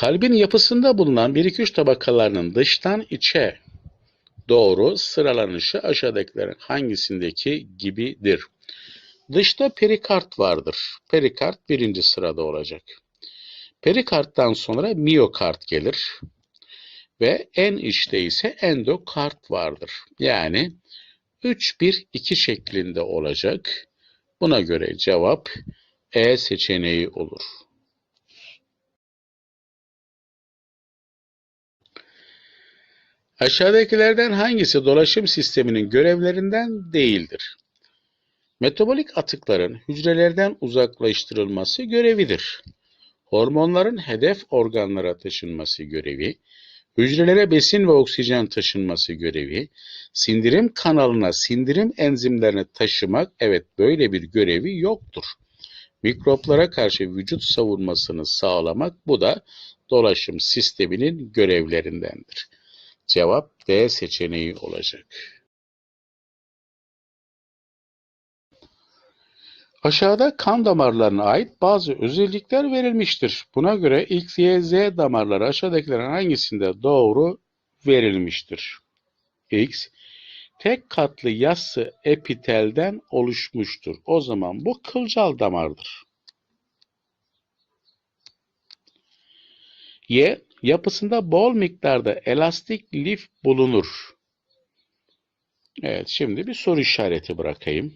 Kalbin yapısında bulunan 1-2-3 tabakalarının dıştan içe doğru sıralanışı aşağıdakilerin hangisindeki gibidir? Dışta perikard vardır. Perikard birinci sırada olacak. Perikardtan sonra miyokard gelir. Ve en içte ise endokard vardır. Yani 3-1-2 şeklinde olacak. Buna göre cevap E seçeneği olur. Aşağıdakilerden hangisi dolaşım sisteminin görevlerinden değildir? Metabolik atıkların hücrelerden uzaklaştırılması görevidir. Hormonların hedef organlara taşınması görevi, hücrelere besin ve oksijen taşınması görevi, sindirim kanalına sindirim enzimlerini taşımak, evet böyle bir görevi yoktur. Mikroplara karşı vücut savunmasını sağlamak, bu da dolaşım sisteminin görevlerindendir. Cevap D seçeneği olacak. Aşağıda kan damarlarına ait bazı özellikler verilmiştir. Buna göre X, Y, Z damarları aşağıdakilerin hangisinde doğru verilmiştir? X, tek katlı yassı epitelden oluşmuştur. O zaman bu kılcal damardır. Y, yapısında bol miktarda elastik lif bulunur. Evet, şimdi bir soru işareti bırakayım.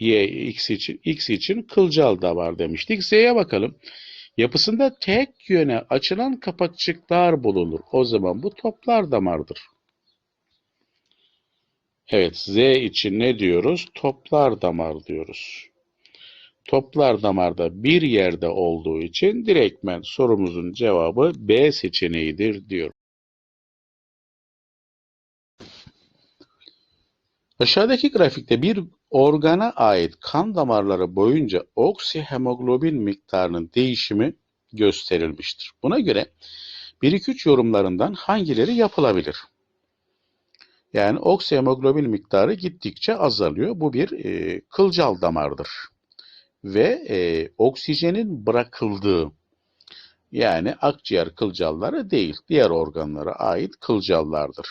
Y, X için, X için kılcal damar demiştik. Z'ye bakalım. Yapısında tek yöne açılan kapakçıklar bulunur. O zaman bu toplar damardır. Evet, Z için ne diyoruz? Toplar damar diyoruz. Toplar damarda bir yerde olduğu için direktmen sorumuzun cevabı B seçeneğidir diyor. Aşağıdaki grafikte bir organa ait kan damarları boyunca oksihemoglobin miktarının değişimi gösterilmiştir. Buna göre 1-2-3 yorumlarından hangileri yapılabilir? Yani oksihemoglobin miktarı gittikçe azalıyor. Bu bir e, kılcal damardır. Ve e, oksijenin bırakıldığı yani akciğer kılcalları değil, diğer organlara ait kılcallardır.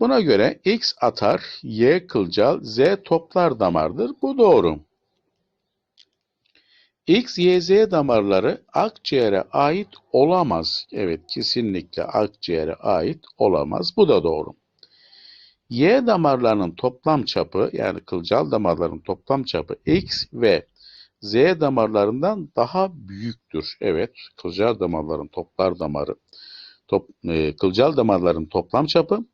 Buna göre X atar, Y kılcal, Z toplar damardır. Bu doğru. X, Y, Z damarları akciğere ait olamaz. Evet, kesinlikle akciğere ait olamaz. Bu da doğru. Y damarlarının toplam çapı yani kılcal damarların toplam çapı X ve Z damarlarından daha büyüktür. Evet, kılcal damarların toplar damarı, top, e, kılcal damarların toplam çapı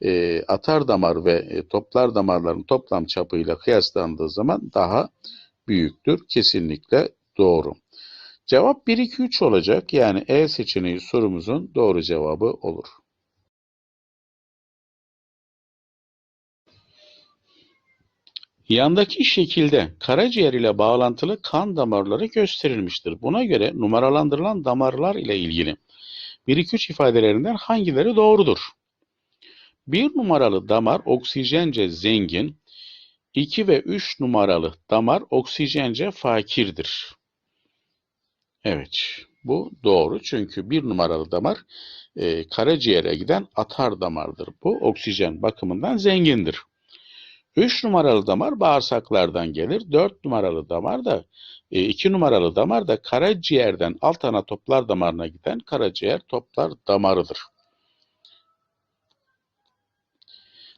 e, atar damar ve e, toplar damarların toplam çapıyla kıyaslandığı zaman daha büyüktür. Kesinlikle doğru. Cevap 1, 2, 3 olacak. Yani E seçeneği sorumuzun doğru cevabı olur. Yandaki şekilde karaciğer ile bağlantılı kan damarları gösterilmiştir. Buna göre numaralandırılan damarlar ile ilgili 1-2-3 ifadelerinden hangileri doğrudur? Bir numaralı damar oksijence zengin, 2 ve 3 numaralı damar oksijence fakirdir. Evet, bu doğru çünkü bir numaralı damar e, karaciğere giden atar damardır. Bu oksijen bakımından zengindir. 3 numaralı damar bağırsaklardan gelir. 4 numaralı damar da 2 numaralı damar da karaciğerden alt ana toplar damarına giden karaciğer toplar damarıdır.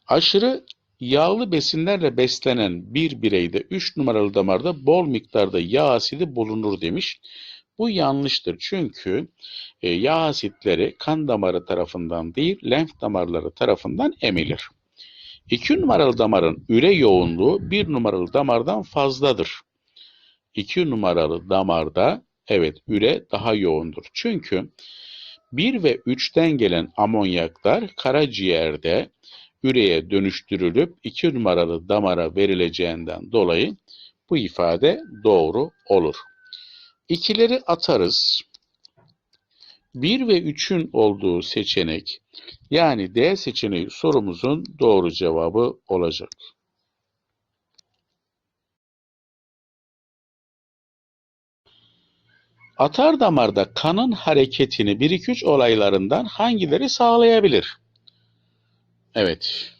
Aşırı yağlı besinlerle beslenen bir bireyde 3 numaralı damarda bol miktarda yağ asidi bulunur demiş. Bu yanlıştır çünkü e, yağ asitleri kan damarı tarafından değil lenf damarları tarafından emilir. 2 numaralı damarın üre yoğunluğu 1 numaralı damardan fazladır. 2 numaralı damarda evet üre daha yoğundur. Çünkü 1 ve 3'ten gelen amonyaklar karaciğerde üreye dönüştürülüp 2 numaralı damara verileceğinden dolayı bu ifade doğru olur. İkileri atarız. 1 ve 3'ün olduğu seçenek yani D seçeneği sorumuzun doğru cevabı olacak. Atar damarda kanın hareketini 1-2-3 olaylarından hangileri sağlayabilir? Evet.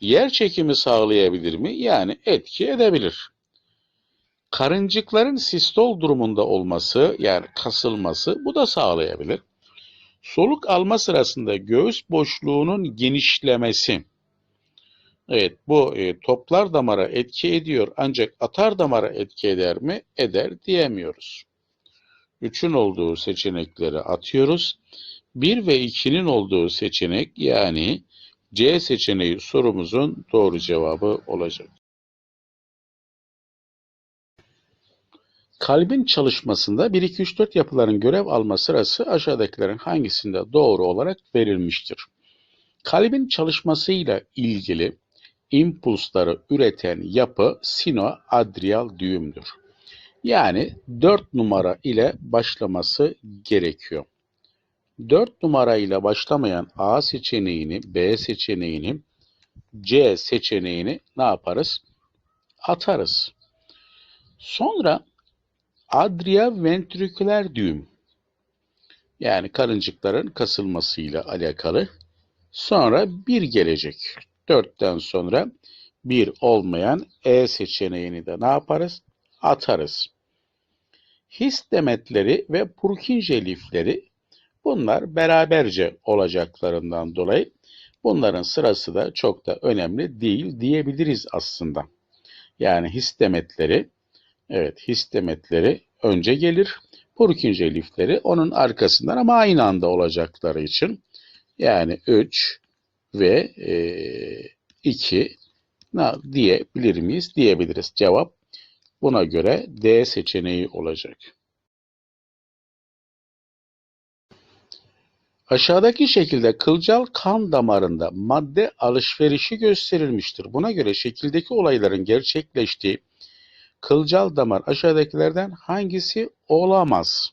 Yer çekimi sağlayabilir mi? Yani etki edebilir. Karıncıkların sistol durumunda olması yani kasılması bu da sağlayabilir. Soluk alma sırasında göğüs boşluğunun genişlemesi. Evet bu e, toplar damara etki ediyor ancak atar damara etki eder mi? Eder diyemiyoruz. 3'ün olduğu seçenekleri atıyoruz. 1 ve 2'nin olduğu seçenek yani C seçeneği sorumuzun doğru cevabı olacak. Kalbin çalışmasında 1, 2, 3, 4 yapıların görev alma sırası aşağıdakilerin hangisinde doğru olarak verilmiştir? Kalbin çalışmasıyla ilgili impulsları üreten yapı sinoadrial düğümdür. Yani 4 numara ile başlaması gerekiyor. 4 numara ile başlamayan A seçeneğini, B seçeneğini, C seçeneğini ne yaparız? Atarız. Sonra adria ventriküler düğüm yani karıncıkların kasılmasıyla alakalı. Sonra 1 gelecek. 4'ten sonra 1 olmayan E seçeneğini de ne yaparız? Atarız. His demetleri ve Purkinje lifleri bunlar beraberce olacaklarından dolayı bunların sırası da çok da önemli değil diyebiliriz aslında. Yani his demetleri evet his demetleri önce gelir. Purkinje lifleri onun arkasından ama aynı anda olacakları için yani 3 ve e, 2 ne diyebilir miyiz? Diyebiliriz. Cevap buna göre D seçeneği olacak. Aşağıdaki şekilde kılcal kan damarında madde alışverişi gösterilmiştir. Buna göre şekildeki olayların gerçekleştiği kılcal damar aşağıdakilerden hangisi olamaz?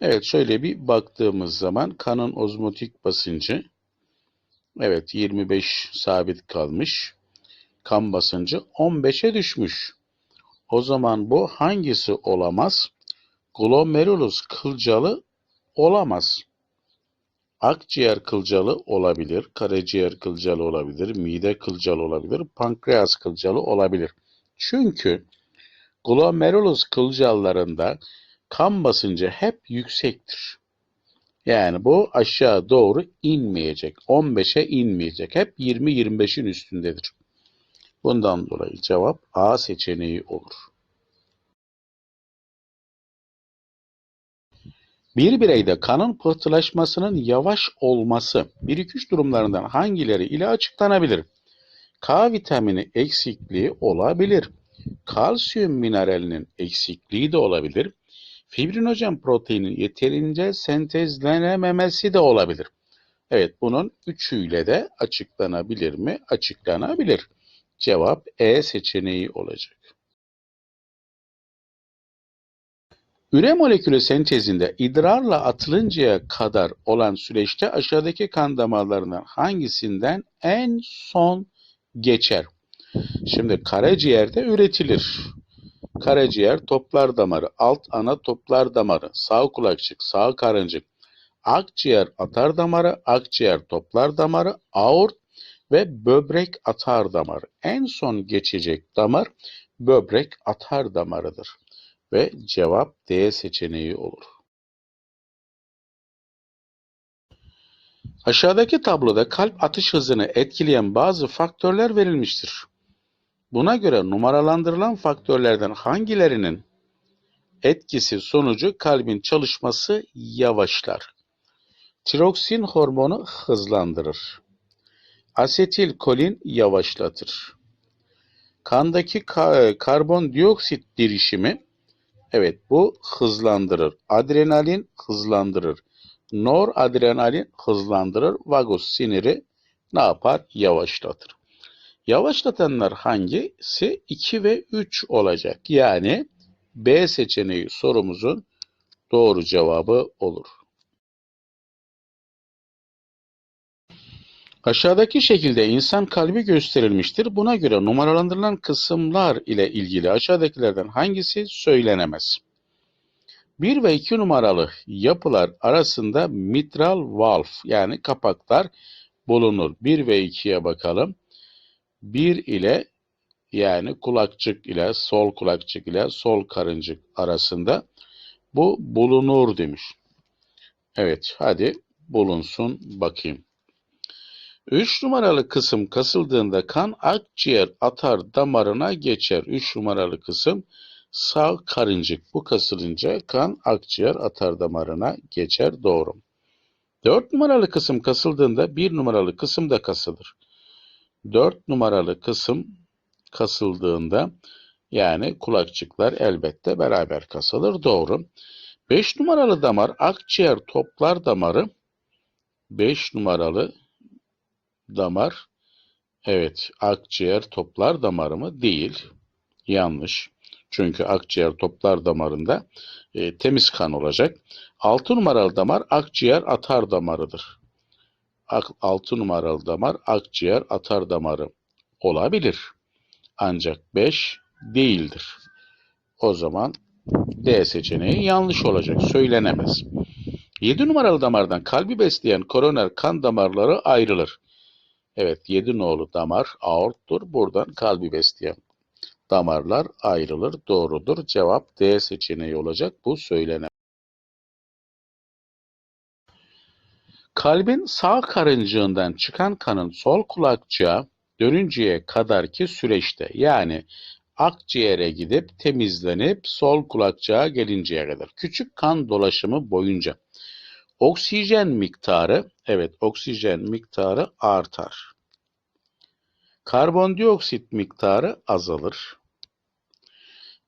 Evet şöyle bir baktığımız zaman kanın ozmotik basıncı evet 25 sabit kalmış. Kan basıncı 15'e düşmüş. O zaman bu hangisi olamaz? Glomerulus kılcalı olamaz. Akciğer kılcalı olabilir, karaciğer kılcalı olabilir, mide kılcalı olabilir, pankreas kılcalı olabilir. Çünkü glomerulus kılcallarında kan basıncı hep yüksektir. Yani bu aşağı doğru inmeyecek. 15'e inmeyecek. Hep 20-25'in üstündedir. Bundan dolayı cevap A seçeneği olur. Bir bireyde kanın pıhtılaşmasının yavaş olması 1-2-3 durumlarından hangileri ile açıklanabilir? K vitamini eksikliği olabilir. Kalsiyum mineralinin eksikliği de olabilir. Fibrinojen proteinin yeterince sentezlenememesi de olabilir. Evet bunun üçüyle de açıklanabilir mi? Açıklanabilir. Cevap E seçeneği olacak. Üre molekülü sentezinde idrarla atılıncaya kadar olan süreçte aşağıdaki kan damarlarından hangisinden en son geçer? Şimdi karaciğerde üretilir. Karaciğer toplar damarı, alt ana toplar damarı, sağ kulakçık, sağ karıncık, akciğer atar damarı, akciğer toplar damarı, aort ve böbrek atar damarı. En son geçecek damar böbrek atar damarıdır. Ve cevap D seçeneği olur. Aşağıdaki tabloda kalp atış hızını etkileyen bazı faktörler verilmiştir. Buna göre numaralandırılan faktörlerden hangilerinin etkisi sonucu kalbin çalışması yavaşlar? Tiroksin hormonu hızlandırır. Asetil kolin yavaşlatır. Kandaki ka karbondioksit dirişimi evet bu hızlandırır. Adrenalin hızlandırır. Noradrenalin hızlandırır. Vagus siniri ne yapar? Yavaşlatır. Yavaşlatanlar hangisi? 2 ve 3 olacak. Yani B seçeneği sorumuzun doğru cevabı olur. Aşağıdaki şekilde insan kalbi gösterilmiştir. Buna göre numaralandırılan kısımlar ile ilgili aşağıdakilerden hangisi söylenemez? 1 ve 2 numaralı yapılar arasında mitral valve yani kapaklar bulunur. 1 ve 2'ye bakalım. 1 ile yani kulakçık ile sol kulakçık ile sol karıncık arasında bu bulunur demiş. Evet hadi bulunsun bakayım. 3 numaralı kısım kasıldığında kan akciğer atar damarına geçer. 3 numaralı kısım sağ karıncık. Bu kasılınca kan akciğer atar damarına geçer. Doğru. 4 numaralı kısım kasıldığında 1 numaralı kısım da kasılır. 4 numaralı kısım kasıldığında yani kulakçıklar elbette beraber kasılır. Doğru. 5 numaralı damar akciğer toplar damarı 5 numaralı damar evet akciğer toplar damarı mı? Değil. Yanlış. Çünkü akciğer toplar damarında e, temiz kan olacak. 6 numaralı damar akciğer atar damarıdır. 6 numaralı damar akciğer atar damarı olabilir. Ancak 5 değildir. O zaman D seçeneği yanlış olacak. Söylenemez. 7 numaralı damardan kalbi besleyen koroner kan damarları ayrılır. Evet 7 nolu damar aorttur. Buradan kalbi besleyen damarlar ayrılır. Doğrudur. Cevap D seçeneği olacak. Bu söylenemez. Kalbin sağ karıncığından çıkan kanın sol kulakçığa dönünceye kadarki süreçte yani akciğere gidip temizlenip sol kulakçığa gelinceye kadar küçük kan dolaşımı boyunca oksijen miktarı evet oksijen miktarı artar. Karbondioksit miktarı azalır.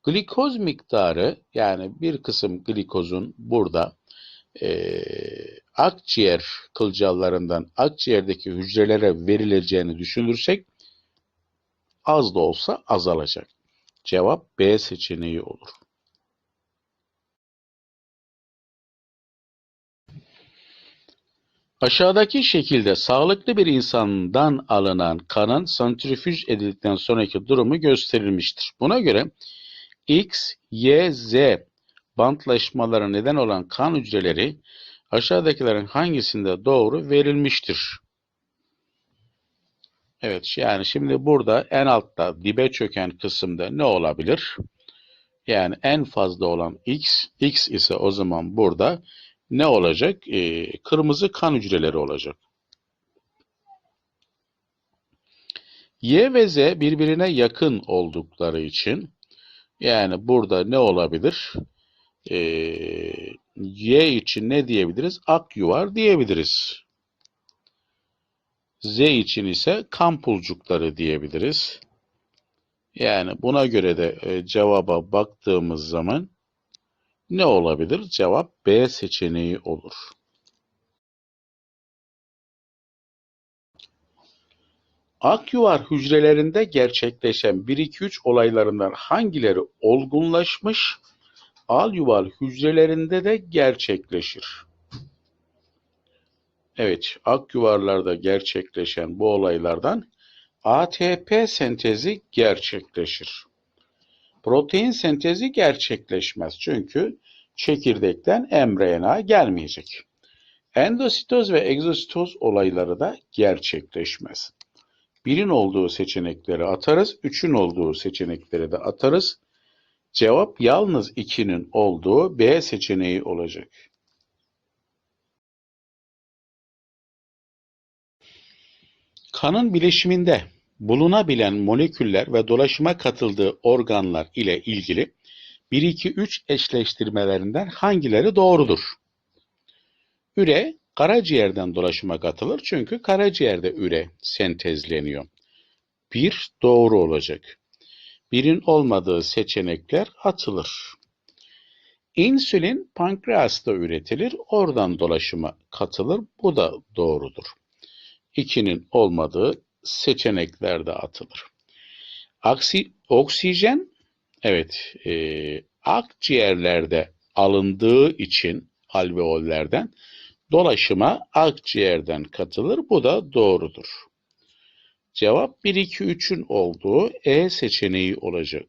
Glikoz miktarı yani bir kısım glikozun burada e, akciğer kılcallarından akciğerdeki hücrelere verileceğini düşünürsek az da olsa azalacak. Cevap B seçeneği olur. Aşağıdaki şekilde sağlıklı bir insandan alınan kanın santrifüj edildikten sonraki durumu gösterilmiştir. Buna göre X, Y, Z bantlaşmalara neden olan kan hücreleri aşağıdakilerin hangisinde doğru verilmiştir? Evet yani şimdi burada en altta dibe çöken kısımda ne olabilir? Yani en fazla olan X, X ise o zaman burada ne olacak? Ee, kırmızı kan hücreleri olacak. Y ve Z birbirine yakın oldukları için yani burada ne olabilir? Ee, y için ne diyebiliriz? Ak yuvar diyebiliriz. Z için ise kan pulcukları diyebiliriz. Yani buna göre de e, cevaba baktığımız zaman ne olabilir? Cevap B seçeneği olur. Akyuvar hücrelerinde gerçekleşen 1-2-3 olaylarından hangileri olgunlaşmış, al yuvar hücrelerinde de gerçekleşir? Evet, akyuvarlarda gerçekleşen bu olaylardan ATP sentezi gerçekleşir. Protein sentezi gerçekleşmez çünkü çekirdekten mRNA gelmeyecek. Endositoz ve egzositoz olayları da gerçekleşmez. Birin olduğu seçenekleri atarız, üçün olduğu seçenekleri de atarız. Cevap yalnız ikinin olduğu B seçeneği olacak. Kanın bileşiminde bulunabilen moleküller ve dolaşıma katıldığı organlar ile ilgili 1-2-3 eşleştirmelerinden hangileri doğrudur? Üre karaciğerden dolaşıma katılır çünkü karaciğerde üre sentezleniyor. Bir doğru olacak. Birin olmadığı seçenekler atılır. İnsülin pankreasta üretilir, oradan dolaşıma katılır. Bu da doğrudur. İkinin olmadığı seçeneklerde atılır. Aksi, oksijen evet e, akciğerlerde alındığı için alveollerden dolaşıma akciğerden katılır. Bu da doğrudur. Cevap 1, 2, 3'ün olduğu E seçeneği olacak.